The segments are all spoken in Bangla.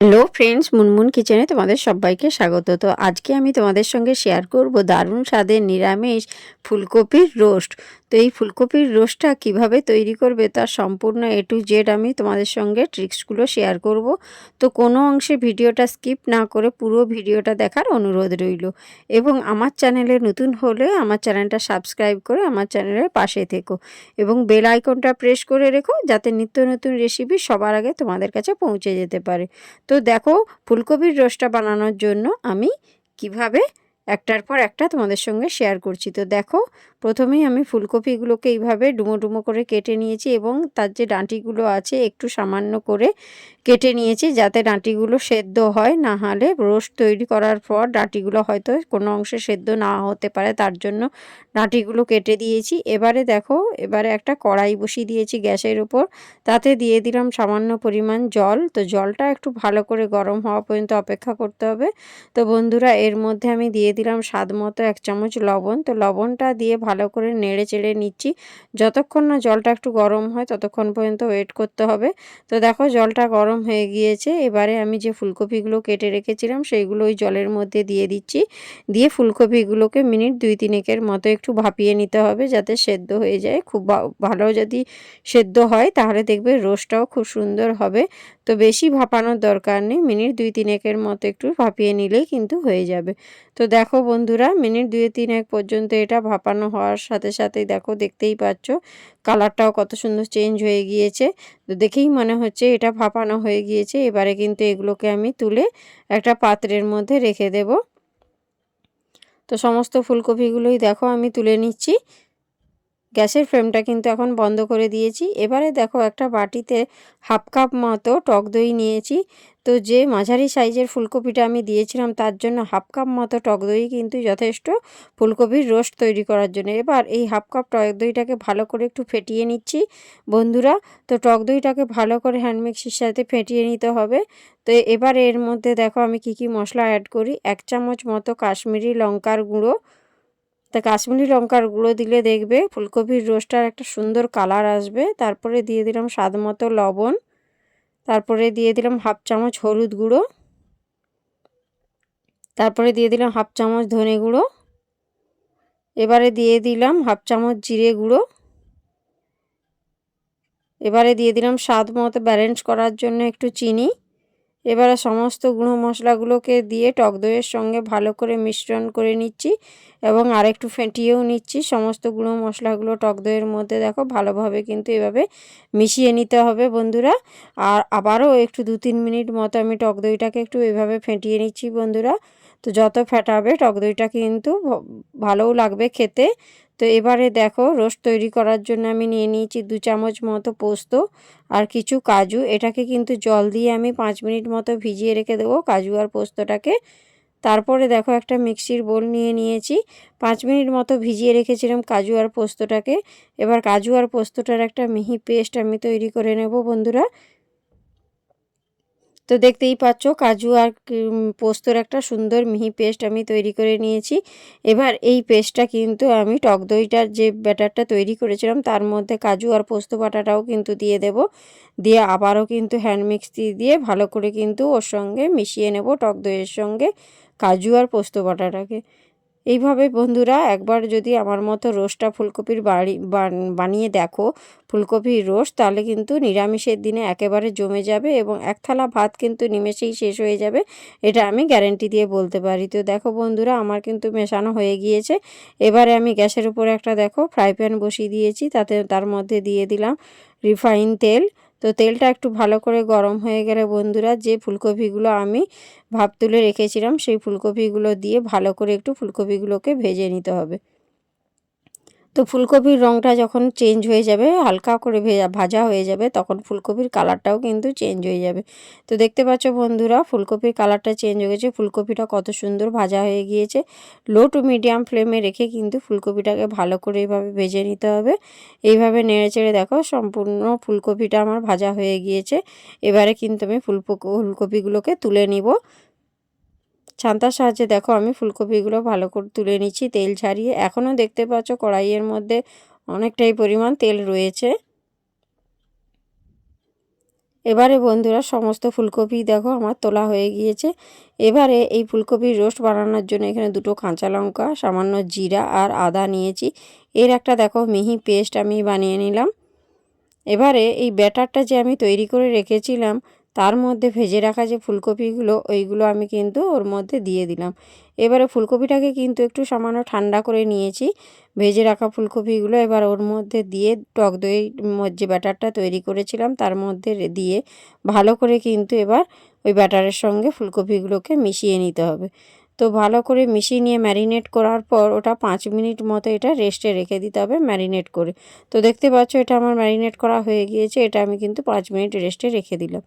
হ্যালো ফ্রেন্ডস মুনমুন কিচেনে তোমাদের সবাইকে স্বাগত। তো আজকে আমি তোমাদের সঙ্গে শেয়ার করব দারুণ স্বাদের নিরামিষ ফুলকপির রোস্ট তো এই ফুলকপির রোস্টটা কীভাবে তৈরি করবে তার সম্পূর্ণ এ টু জেড আমি তোমাদের সঙ্গে ট্রিক্সগুলো শেয়ার করব। তো কোনো অংশে ভিডিওটা স্কিপ না করে পুরো ভিডিওটা দেখার অনুরোধ রইল। এবং আমার চ্যানেলে নতুন হলে আমার চ্যানেলটা সাবস্ক্রাইব করে আমার চ্যানেলের পাশে থেকো। এবং বেল আইকনটা প্রেস করে রেখো যাতে নিত্য নতুন রেসিপি সবার আগে তোমাদের কাছে পৌঁছে যেতে পারে। তো দেখো, ফুলকপির রসটা বানানোর জন্য আমি কীভাবে একটার পর একটা তোমাদের সঙ্গে শেয়ার করছি। তো দেখো প্রথমেই আমি ফুলকপিগুলোকে এইভাবে ডুমো ডুমো করে কেটে নিয়েছি এবং তার যে ডাঁটিগুলো আছে একটু সামান্য করে কেটে নিয়েছি যাতে ডাঁটিগুলো সেদ্ধ হয়, না হলে রোস্ট তৈরি করার পর ডাঁটিগুলো হয়তো কোনো অংশে সেদ্ধ না হতে পারে, তার জন্য ডাঁটিগুলো কেটে দিয়েছি। এবারে দেখো, এবারে একটা কড়াই বসিয়ে দিয়েছি গ্যাসের উপর তাতে দিয়ে দিলাম সামান্য পরিমাণ জল। তো জলটা একটু ভালো করে গরম হওয়া পর্যন্ত অপেক্ষা করতে হবে। তো বন্ধুরা, এর মধ্যে আমি দিয়ে দিলাম স্বাদ মতো এক চামচ লবণ। তো লবণটা দিয়ে ভালো করে নেড়ে চেড়ে নিচ্ছি। যতক্ষণ না জলটা একটু গরম হয়, ততক্ষণ পর্যন্ত ওয়েট করতে হবে। তো দেখো জলটা গরম হয়ে গিয়েছে। এবারে আমি যে ফুলকপিগুলো কেটে রেখেছিলাম, সেইগুলো ওই জলের মধ্যে দিয়ে দিচ্ছি। দিয়ে ফুলকপিগুলোকে মিনিট দুই তিনেকের মতো একটু ভাপিয়ে নিতে হবে যাতে সেদ্ধ হয়ে যায়। খুব ভালো যদি সেদ্ধ হয়, তাহলে দেখবে রোস্টটাও খুব সুন্দর হবে। তো বেশি ভাপানোর দরকার নেই। মিনিট দুই তিনেকের মতো একটু ভাপিয়ে নিলেই কিন্তু হয়ে যাবে। তো দেখো বন্ধুরা, মিনিট দুয়ে তিন এক পর্যন্ত এটা ভাপানো হওয়ার সাথে সাথেই দেখো দেখতেই পাচ্ছ, কালারটাও কত সুন্দর চেঞ্জ হয়ে গিয়েছে। তো দেখেই মনে হচ্ছে এটা ভাপানো হয়ে গিয়েছে, এবারে কিন্তু এগুলোকে আমি তুলে একটা পাত্রের মধ্যে রেখে দেব। তো সমস্ত ফুলকপিগুলোই দেখো আমি তুলে নিচ্ছি। গ্যাসের ফ্লেমটা কিন্তু এখন বন্ধ করে দিয়েছি। এবারে দেখো একটা বাটিতে হাফ কাপ মতো টক দই নিয়েছি। তো যে মাঝারি সাইজের ফুলকপিটা আমি দিয়েছিলাম, তার জন্য হাফ কাপ মতো টক দই কিন্তু যথেষ্ট ফুলকপির রোস্ট তৈরি করার জন্য। এবার এই হাফ কাপ টক দইটাকে ভালো করে একটু ফেটিয়ে নিচ্ছি। বন্ধুরা, তো টক দইটাকে ভালো করে হ্যান্ড মিক্সির সাথে ফেটিয়ে নিতে হবে। তো এবার এর মধ্যে দেখো আমি কি কি মশলা অ্যাড করি। এক চামচ মতো কাশ্মীরি লঙ্কার গুঁড়ো তা কাশ্মীরি লঙ্কার গুঁড়ো দিলে দেখবে ফুলকপির রোস্টার একটা সুন্দর কালার আসবে। তারপরে দিয়ে দিলাম স্বাদ মতো লবণ। তারপরে দিয়ে দিলাম হাফ চামচ হলুদ গুঁড়ো। তারপরে দিয়ে দিলাম হাফ চামচ ধনে গুঁড়ো। এবারে দিয়ে দিলাম হাফ চামচ জিরে গুঁড়ো। এবারে দিয়ে দিলাম স্বাদ মতো ব্যালেন্স করার জন্য একটু চিনি। এবারে সমস্ত গুঁড়ো মশলাগুলোকে দিয়ে টক দইয়ের সঙ্গে ভালো করে মিশ্রণ করে নিচ্ছি এবং আরেকটু ফেটিয়েও নিচ্ছি। সমস্ত গুঁড়ো মশলাগুলো টক দইয়ের মধ্যে দেখো ভালোভাবে কিন্তু এভাবে মিশিয়ে নিতে হবে বন্ধুরা। আর আবারও একটু দু তিন মিনিট মতো আমি টক দইটাকে একটু এভাবে ফেটিয়ে নিচ্ছি বন্ধুরা। তো যত ফেটাবে টক দইটা কিন্তু ভালোও লাগবে খেতে। তো এবারে দেখো রোস্ট তৈরি করার জন্য আমি নিয়ে নিয়েছি দু চামচ মতো পোস্ত আর কিছু কাজু। এটাকে কিন্তু জল দিয়ে আমি পাঁচ মিনিট মতো ভিজিয়ে রেখে দেবো কাজু আর পোস্তটাকে। তারপরে দেখো একটা মিক্সির বোল নিয়ে নিয়েছি। পাঁচ মিনিট মতো ভিজিয়ে রেখেছিলাম কাজু আর পোস্তটাকে। এবার কাজু আর পোস্তটার একটা মিহি পেস্ট আমি তৈরি করে নেব বন্ধুরা। তো দেখতেই পাচ্ছ কাজু আর পোস্তর একটা সুন্দর মিহি পেস্ট আমি তৈরি করে নিয়েছি। এবার এই পেস্টটা কিন্তু আমি টক দইটার যে ব্যাটারটা তৈরি করেছিলাম, তার মধ্যে কাজু আর পোস্ত বাটাটাও কিন্তু দিয়ে দেব। দিয়ে আবারও কিন্তু হ্যান্ড মিক্স দিয়ে ভালো করে কিন্তু ওর সঙ্গে মিশিয়ে নেব টক দইয়ের সঙ্গে কাজু আর পোস্ত বাটাটাকে। এইভাবে বন্ধুরা একবার যদি আমার মতো রোস্টটা ফুলকপির বাড়ি বানিয়ে দেখো ফুলকপির রোস্ট, তাহলে কিন্তু নিরামিষের দিনে একেবারে জমে যাবে এবং এক থালা ভাত কিন্তু নিমেষেই শেষ হয়ে যাবে। এটা আমি গ্যারেন্টি দিয়ে বলতে পারি। তো দেখো বন্ধুরা, আমার কিন্তু মেশানো হয়ে গিয়েছে। এবারে আমি গ্যাসের উপরে একটা দেখো ফ্রাই প্যান বসিয়ে দিয়েছি, তাতে তার মধ্যে দিয়ে দিলাম রিফাইন তেল। তো তেলটা একটু ভালো করে গরম হয়ে গেলে বন্ধুরা যে ফুলকপিগুলো আমি ভাপ তুলে রেখেছিলাম, সেই ফুলকপিগুলো দিয়ে ভালো করে একটু ফুলকপিগুলোকে ভেজে নিতে হবে। তো ফুলকপির রঙটা যখন চেঞ্জ হয়ে যাবে, হালকা করে ভেজা হয়ে যাবে, তখন ফুলকপির কালারটাও কিন্তু চেঞ্জ হয়ে যাবে। তো দেখতে পাচ্ছ বন্ধুরা, ফুলকপির কালারটা চেঞ্জ হয়ে গেছে। ফুলকপিটা কত সুন্দর ভাজা হয়ে গিয়েছে। লো টু মিডিয়াম ফ্লেমে রেখে কিন্তু ফুলকপিটাকে ভালো করে এইভাবে ভেজে নিতে হবে। এইভাবে নেড়ে চেড়ে দেখো, সম্পূর্ণ ফুলকপিটা আমার ভাজা হয়ে গিয়েছে। এবারে কিন্তু আমি ফুল ফুলকপিগুলোকে তুলে নিব। ছান্তার সাহায্যে দেখো আমি ফুলকপিগুলো ভালো করে তুলে নিচ্ছি, তেল ছাড়িয়ে। এখনও দেখতে পাচ্ছ কড়াইয়ের মধ্যে অনেকটাই পরিমাণ তেল রয়েছে। এবারে বন্ধুরা সমস্ত ফুলকপি দেখো আমার তোলা হয়ে গিয়েছে। এবারে এই ফুলকপির রোস্ট বানানোর জন্য এখানে দুটো কাঁচা লঙ্কা, সামান্য জিরা আর আদা নিয়েছি। এর একটা দেখো মিহি পেস্ট আমি বানিয়ে নিলাম। এবারে এই ব্যাটারটা যে আমি তৈরি করে রেখেছিলাম তার মধ্যে ভেজে রাখা যে ফুলকপিগুলো, ওইগুলো আমি কিন্তু ওর মধ্যে দিয়ে দিলাম। এবারে ফুলকপিটাকে কিন্তু একটু সামান্য ঠান্ডা করে নিয়েছি। ভেজে রাখা ফুলকপিগুলো এবার ওর মধ্যে দিয়ে টক দই যে ব্যাটারটা তৈরি করেছিলাম। তার মধ্যে দিয়ে ভালো করে কিন্তু এবার ওই ব্যাটারের সঙ্গে ফুলকপিগুলোকে মিশিয়ে নিতে হবে। তো ভালো করে মিশিয়ে নিয়ে ম্যারিনেট করার পর ওটা পাঁচ মিনিট মতো এটা রেস্টে রেখে দিতে হবে ম্যারিনেট করে। তো দেখতে পাচ্ছ এটা আমার ম্যারিনেট করা হয়ে গিয়েছে। এটা আমি কিন্তু পাঁচ মিনিট রেস্টে রেখে দিলাম।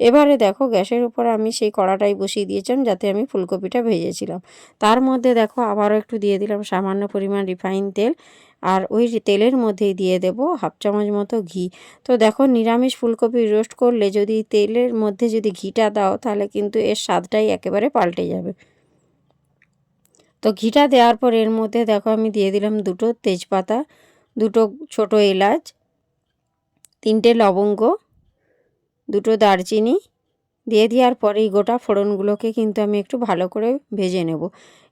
এবারে দেখো গ্যাসের উপর আমি সেই কড়াটাই বসিয়ে দিয়েছিলাম যাতে আমি ফুলকপিটা ভেজেছিলাম। তার মধ্যে দেখো আবারও একটু দিয়ে দিলাম সামান্য পরিমাণ রিফাইন তেল আর ওই তেলের মধ্যেই দিয়ে দেব হাফ চামচ মতো ঘি। তো দেখো নিরামিষ ফুলকপি রোস্ট করলে যদি তেলের মধ্যে যদি ঘিটা দাও তাহলে কিন্তু এর স্বাদটাই একেবারে পাল্টে যাবে। তো ঘিটা দেওয়ার পর এর মধ্যে দেখো আমি দিয়ে দিলাম দুটো তেজপাতা, দুটো ছোট এলাচ, তিনটে লবঙ্গ দুটো দারচিনি দিয়ে দেওয়ার পরে এই গোটা ফোড়নগুলোকে কিন্তু আমি একটু ভালো করে ভেজে নেব।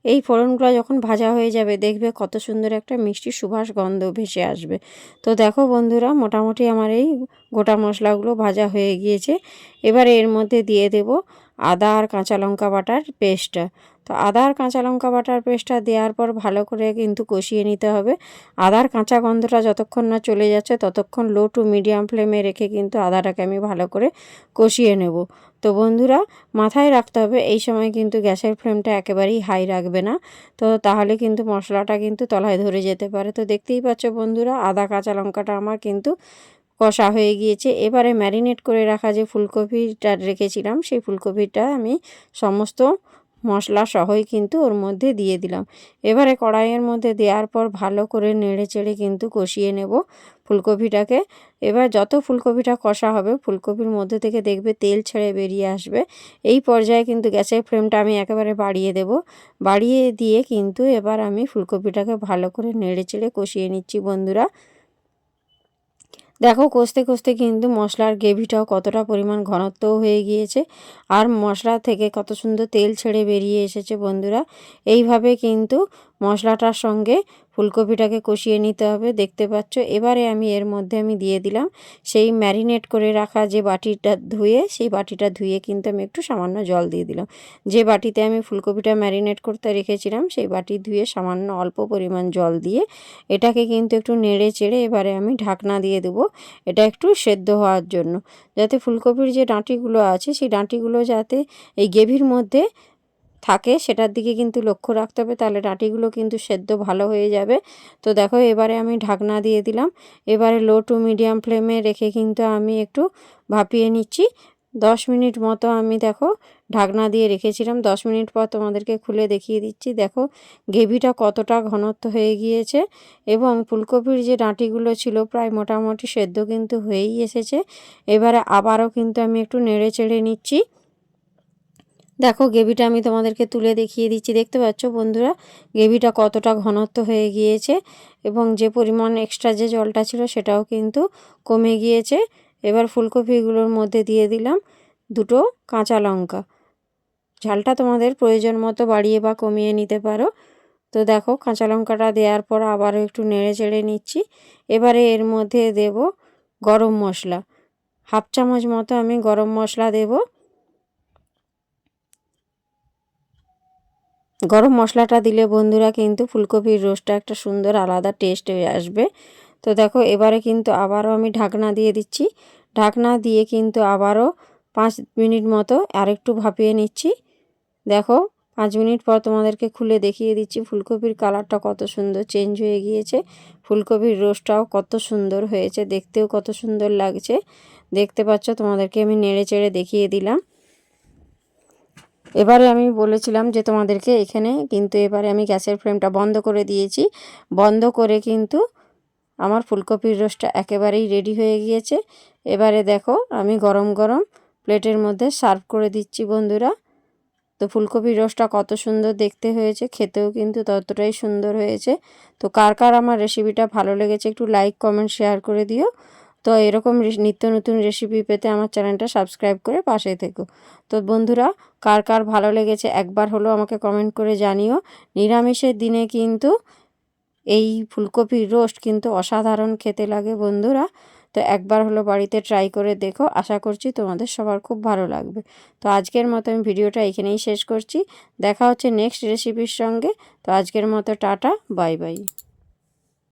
এই ফোড়নগুলো যখন ভাজা হয়ে যাবে, দেখবে কত সুন্দর একটা মিষ্টি সুভাষ গন্ধ ভেসে আসবে। তো দেখো বন্ধুরা, মোটামুটি আমার এই গোটা মশলাগুলো ভাজা হয়ে গিয়েছে। এবার এর মধ্যে দিয়ে দেব আদা আর কাঁচা লঙ্কা বাটার পেস্টটা তো আদার কাঁচা লঙ্কা বাটার পেস্টটা দেওয়ার পর ভালো করে কিন্তু কষিয়ে নিতে হবে। আদার কাঁচা গন্ধটা যতক্ষণ না চলে যাচ্ছে, ততক্ষণ লো টু মিডিয়াম ফ্লেমে রেখে কিন্তু আদাটাকে আমি ভালো করে কষিয়ে নেব। তো বন্ধুরা, মাথায় রাখতে হবে, এই সময় কিন্তু গ্যাসের ফ্লেমটা একেবারেই হাই রাখবে না। তো তাহলে কিন্তু মশলাটা কিন্তু তলায় ধরে যেতে পারে। তো দেখতেই পাচ্ছ বন্ধুরা, আদা কাঁচা লঙ্কাটা আমার কিন্তু কষা হয়ে গিয়েছে। এবারে ম্যারিনেট করে রাখা যে ফুলকপিটা রেখেছিলাম, সেই ফুলকপিটা আমি সমস্ত মশলা সহই কিন্তু ওর মধ্যে দিয়ে দিলাম। এবারে কড়াইয়ের মধ্যে দেওয়ার পর ভালো করে নেড়ে চেড়ে কিন্তু কষিয়ে নেব ফুলকপিটাকে। এবার যত ফুলকপিটা কষা হবে, ফুলকপির মধ্যে থেকে দেখবে তেল ছেড়ে বেরিয়ে আসবে। এই পর্যায়ে কিন্তু গ্যাসের ফ্লেমটা আমি একেবারে বাড়িয়ে দেব। বাড়িয়ে দিয়ে কিন্তু এবার আমি ফুলকপিটাকে ভালো করে নেড়ে চেড়ে কষিয়ে নিচ্ছি বন্ধুরা। দেখো, কষতে কষতে কিন্তু মশলার গ্রেভিটাও কতটা পরিমাণ ঘনত্ব হয়ে গিয়েছে। আর মশলা থেকে কত সুন্দর তেল ছেড়ে বেরিয়ে এসেছে বন্ধুরা। এইভাবে কিন্তু মশলাটার সঙ্গে ফুলকপিটাকে কষিয়ে নিতে হবে। দেখতে পাচ্ছ, এবারে আমি এর মধ্যে আমি দিয়ে দিলাম সেই ম্যারিনেট করে রাখা যে বাটিটা ধুয়ে, সেই বাটিটা ধুয়ে কিন্তু আমি একটু সামান্য জল দিয়ে দিলাম। যে বাটিতে আমি ফুলকপিটা ম্যারিনেট করতে রেখেছিলাম, সেই বাটি ধুয়ে সামান্য অল্প পরিমাণ জল দিয়ে এটাকে কিন্তু একটু নেড়ে চেড়ে এবারে আমি ঢাকনা দিয়ে দেবো। এটা একটু সেদ্ধ হওয়ার জন্য। যাতে ফুলকপির যে ডাঁটিগুলো আছে, সেই ডাঁটিগুলো যাতে এই গ্রেভির মধ্যে থাকে, সেটার দিকে কিন্তু লক্ষ্য রাখতে হবে। তাহলে ডাঁটিগুলো কিন্তু সেদ্ধ ভালো হয়ে যাবে। তো দেখো, এবারে আমি ঢাকনা দিয়ে দিলাম। এবারে লো টু মিডিয়াম ফ্লেমে রেখে কিন্তু আমি একটু ভাপিয়ে নিচ্ছি। দশ মিনিট মতো আমি দেখো, ঢাকনা দিয়ে রেখেছিলাম। দশ মিনিট পর তোমাদেরকে খুলে দেখিয়ে দিচ্ছি। দেখো, গ্রেভিটা কতটা ঘনত্ব হয়ে গিয়েছে এবং ফুলকপির যে ডাঁটিগুলো ছিল প্রায় মোটামুটি সেদ্ধ কিন্তু হয়েই এসেছে। এবারে আবারও কিন্তু আমি একটু নেড়ে চেড়ে নিচ্ছি। দেখো, গ্রেভিটা আমি তোমাদেরকে তুলে দেখিয়ে দিচ্ছি। দেখতে পাচ্ছ বন্ধুরা, গ্রেভিটা কতটা ঘনত্ব হয়ে গিয়েছে এবং যে পরিমাণ এক্সট্রা যে জলটা ছিল সেটাও কিন্তু কমে গিয়েছে। এবার ফুলকপিগুলোর মধ্যে দিয়ে দিলাম দুটো কাঁচা লঙ্কা। ঝালটা তোমাদের প্রয়োজন মতো বাড়িয়ে বা কমিয়ে নিতে পারো। তো দেখো, কাঁচা লঙ্কাটা দেওয়ার পর আবারও একটু নেড়ে চেড়ে নিচ্ছি। এবারে এর মধ্যে দেব গরম মশলা। হাফ চামচ মতো আমি গরম মশলা দেবো। গরম মশলাটা দিলে বন্ধুরা কিন্তু ফুলকপির রোস্টটা একটা সুন্দর আলাদা টেস্ট হয়ে আসবে। তো দেখো, এবারে কিন্তু আবারও আমি ঢাকনা দিয়ে দিচ্ছি। ঢাকনা দিয়ে কিন্তু আবারও পাঁচ মিনিট মতো আরেকটু ভাপিয়ে নিচ্ছি। দেখো, পাঁচ মিনিট পর তোমাদেরকে খুলে দেখিয়ে দিচ্ছি ফুলকপির কালারটা কত সুন্দর চেঞ্জ হয়ে গিয়েছে। ফুলকপির রোস্টটাও কত সুন্দর হয়েছে, দেখতেও কত সুন্দর লাগছে। দেখতে পাচ্ছ, তোমাদেরকে আমি নেড়ে চেড়ে দেখিয়ে দিলাম। এবারে আমি বলেছিলাম যে তোমাদেরকে এখানে কিন্তু এবারে আমি গ্যাসের ফ্লেমটা বন্ধ করে দিয়েছি। বন্ধ করে কিন্তু আমার ফুলকপির রোস্টটা একেবারেই রেডি হয়ে গিয়েছে। এবারে দেখো আমি গরম গরম প্লেটের মধ্যে সার্ভ করে দিচ্ছি বন্ধুরা। তো ফুলকপির রসটা কত সুন্দর দেখতে হয়েছে, খেতেও কিন্তু ততটাই সুন্দর হয়েছে। তো কার কার আমার রেসিপিটা ভালো লেগেছে একটু লাইক কমেন্ট শেয়ার করে দিও। তো এরকম নিত্য নতুন রেসিপি পেতে আমার চ্যানেলটা সাবস্ক্রাইব করে পাশে থেকো। তো বন্ধুরা, কার কার ভালো লেগেছে একবার হলেও আমাকে কমেন্ট করে জানিও। নিরামিষের দিনে কিন্তু এই ফুলকপির রোস্ট কিন্তু অসাধারণ খেতে লাগে বন্ধুরা। তো একবার হলো বাড়িতে ট্রাই করে দেখো, আশা করছি তোমাদের সবার খুব ভালো লাগবে। তো আজকের মতো আমি ভিডিওটা এখানেই শেষ করছি। দেখা হচ্ছে নেক্সট রেসিপির সঙ্গে। তো আজকের মতো টাটা বাই বাই